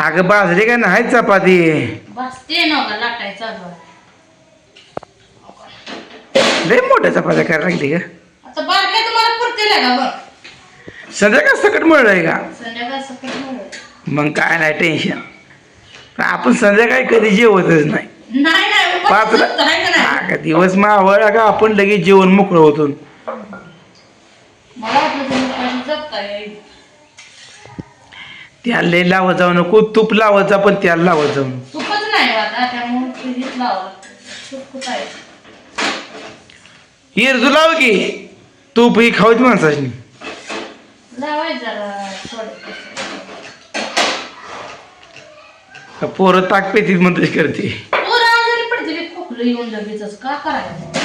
अगं बाजरी काय नाही चपाती? बसते ना का. लय मोठ्या चपात्या करायला लागली का आता बारक्या तुम्हाला पुरतील का बघ? संध्याकाळ सकट मिळलंय का? संध्याकाळ. मग काय नाही टेन्शन पण आपण संध्याकाळी कधी जेवतच नाही. नाही नाही पाच उपास नसतो, आहे का नाही? दिवस का आपण लगेच जेवण मोकळं होतो मला वाटलं तुम्ही उपाशी जगता येईल त्याला लय लावत जाऊ नको तूप लावत जा पण त्याला लावत जाऊ नको. तुपच नाही आता त्यामुळे फ्रीज लावावं लागतं तूप कुठं आहे? इरजू लाव की. तूप ही खाऊच माणसाची जरा थोडं. पोरं ताक पेतीत म्हणते करते. पोरं आजारी पडते खोकलं येऊन लगेचच का करायचं?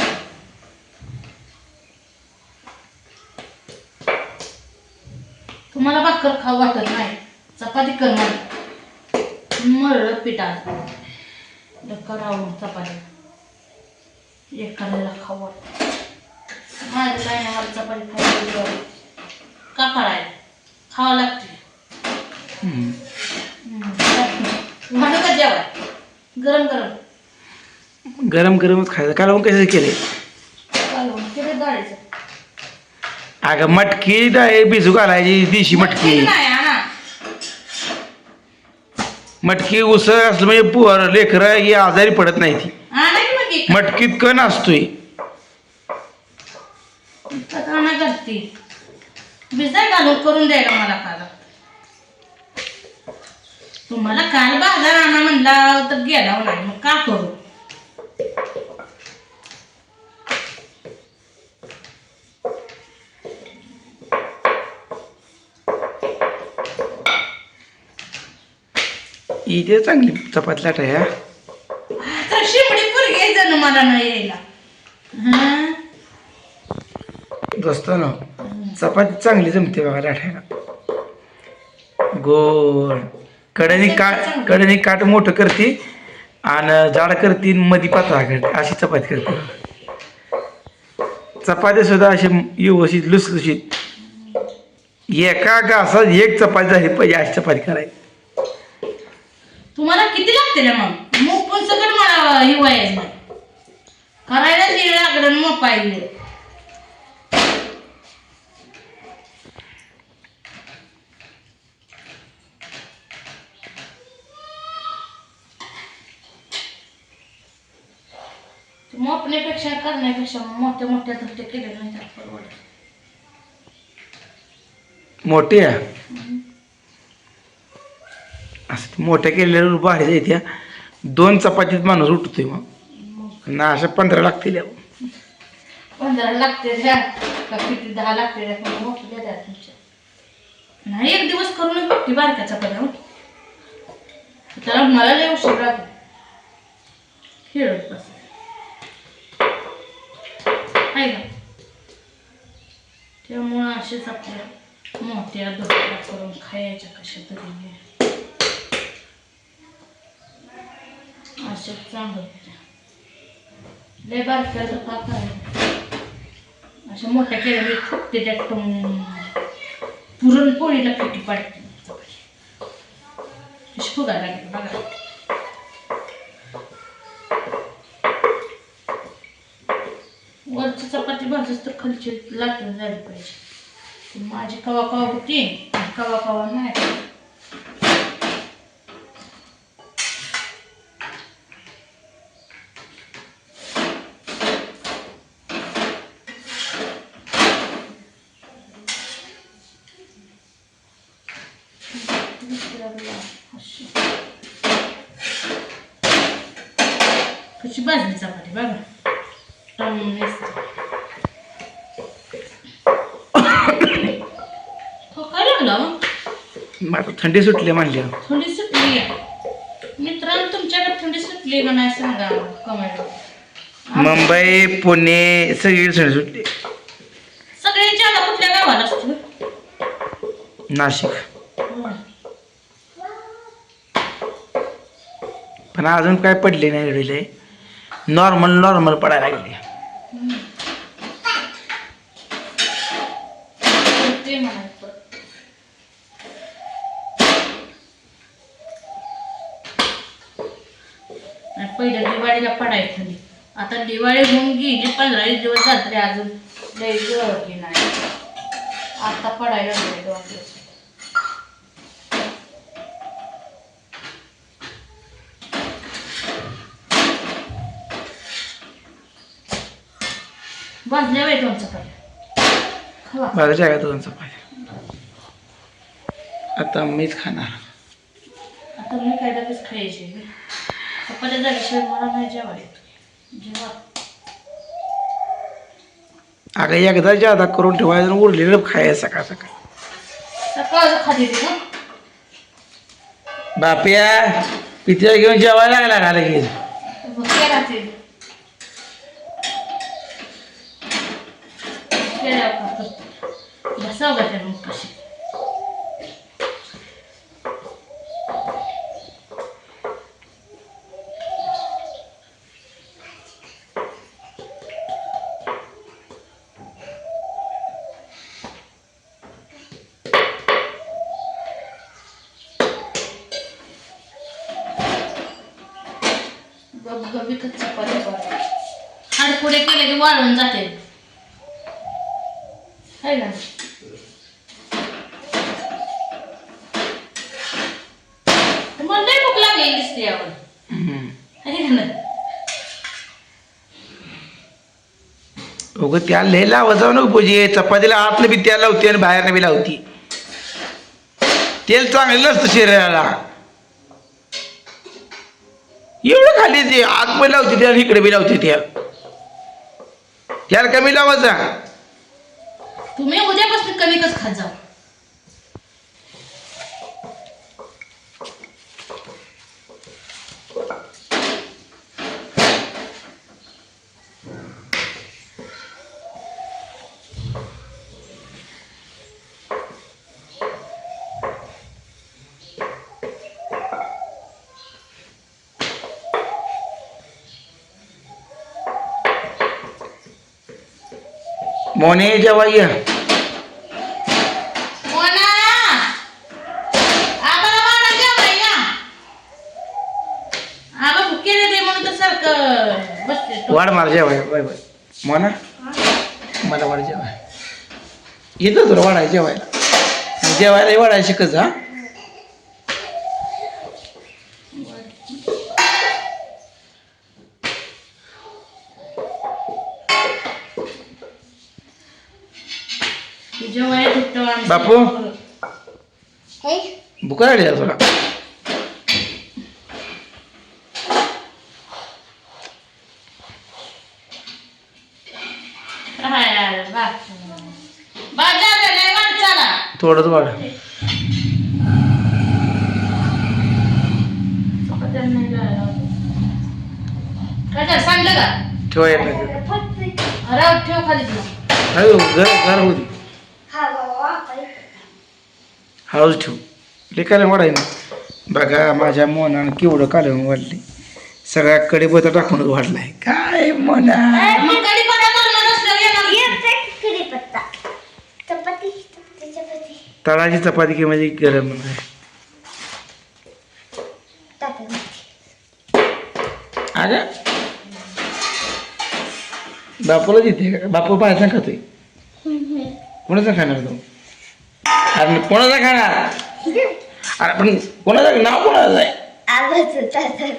तुम्हाला भाकर खाऊ वाटत नाही. चपाती कर मला मरळ पिठात करावं चपाती. खाऊ काय नाही मला चपाती खायला? का करायला खावं लागते. का जेवाय? गरम गरम. गरम गरमच खायचं. काल मग कसं केले डाळीचं. अगं मटकी डाळ भिजू घालायची देशी मटकी मटकी उसळ असलं म्हणजे पोर लेकरं ही आजारी पडत नाही ती मग एक. मटकीत कण असतोय. घालून करून द्यायला मला काल. तुम्हाला काल बाजार आणा म्हणला तर गेला नाही मग का करू? इथे चांगली चपाती लाटा ह्या शिपडी पुरगी मला नाही यायला. हं? दोस्त ना चपाती चांगली जमते बघा लाटायला. गोड. कडेने काट कडेने काट मोठं करते आणि जाड करते आणि मधी पातळा करते. अशी चपाती करते चपात्या सुद्धा अशी व्यवस्थित लुसलुशीत. एका घासात एक चपाती झाली पाहिजे अशी चपाती करायची. तुम्हाला किती लागते ना मग? मूग पण सगळं मला हिवायचं नाही करायला वेळ लागलं मग पाहिजे मोपण्यापेक्षा करण्यापेक्षा मोठ्या मोठ्या धुट्टे केले नाही तर परवडत. मोठी? आहे असं मोठ्या केलेल्या भारी जायत्या दोन चपातीत माणूस उठतोय मग. ना अशा पंधरा लागतील अहो. पंधरा लागते द्या. का किती दहा लागते द्या पण द्या तुमच्या. नाही एक दिवस करून बघते बारक्याचा पदा त्याला मला लय उशीर राहतो खेळत बस. आहे का त्यामुळं असेच आपल्या मोठ्या धोक्या करून खायच्या कशा तरी असेच चांगलं लय बारक्या तर का करायचं अशा मोठ्या केल्या त्याच्यात त्यात पुरणपोळीला पिठी पाडते. कशी फुगायला लागली बघा. वरची चपाती भाजच तर खालची लाटून झाली पाहिजे. माझी कवा कवा होती कवा कवा नाही. कशी भाजली चपाती बघा लागला थंडी सुटली म्हणल्या थंडी सुटली मित्रांनो तुमच्याकडे थंडी सुटली का नाही सांगा कमेंट मुंबई पुणे सगळी थंडी सुटली सगळे ज्यादा कुठल्या गावाला असतो नाशिक पण अजून काय पडले नाही एवढे नॉर्मल नॉर्मल पडायला लागले. पहिल्या दिवाळीला पडायचं आता दिवाळी होऊन गेली पंधरा वीस दिवस जात्रे अजून लय जवळ नाही. आता पडायला दिवस भाजल्या बाई दोन चपात्या खावा. माझ्या का दोन चपात्या आता मीच खाणार. आता मी काय खायचे. चपात्या झाल्याशिवाय मला नाही अगं एकदा जादा करून ठेवायचं उरलेलं खायचं सकाळ सकाळ. ना बाप्या पित्या घेऊन जेवायला लागला का लगेच मग काय राहते केल्यावर का करते बसावं का त्याला मग कशी गबगबी कच्चा चपात्या हाड पुढे केले की वाळून जाते. है ना? तुम्हाला लई भूक लागलेली दिसते यावर. हम्म. है अगं त्या लय लावत जाऊ नको पूजे. चपातीला आतलं बी त्याला लावते आणि बाहेरनं बी लावती. तेल चांगलं असतं शरीराला. एवढं खाली ते. आत पण लावते त्याला इकडे बी लावते तेल त्याला कमी लावायचा तुम्ही उद्यापासून कमी कस खात जाऊ. मोने जेव्हा ये. वाढा मार जेवाय बाय बाय मोना? मला वाढ जेवाय. येतो तुला वाढाय जेवायला. जेवायला वाढायला शिकच हा बापू? करू. भुका लागली का तुला काय यार, बा. बा, जा, जा, लय वाट चला. थोडंच वाढ ठेवा येत नाही ठेव खाली घर घर होती हळूच ठेव. लेखाला वाढाय ना. बघा माझ्या मोनानं केवढं कालवून वाढले सगळ्या कडे बता टाकूनच वाढलाय. काय मोना? मग कढीपत्ता बनवलं नसलं येणार चपाती चपाती चपाती. तळाची चपाती की म्हणजे गरम अगं बापूला देते. का बापू बाहेरचा खातोय. कोणाचा खाणार तू? अरे कोणाचा खाणार? अरे पण कोणाचं नाव कोणाचं आहे? आवाज होता तर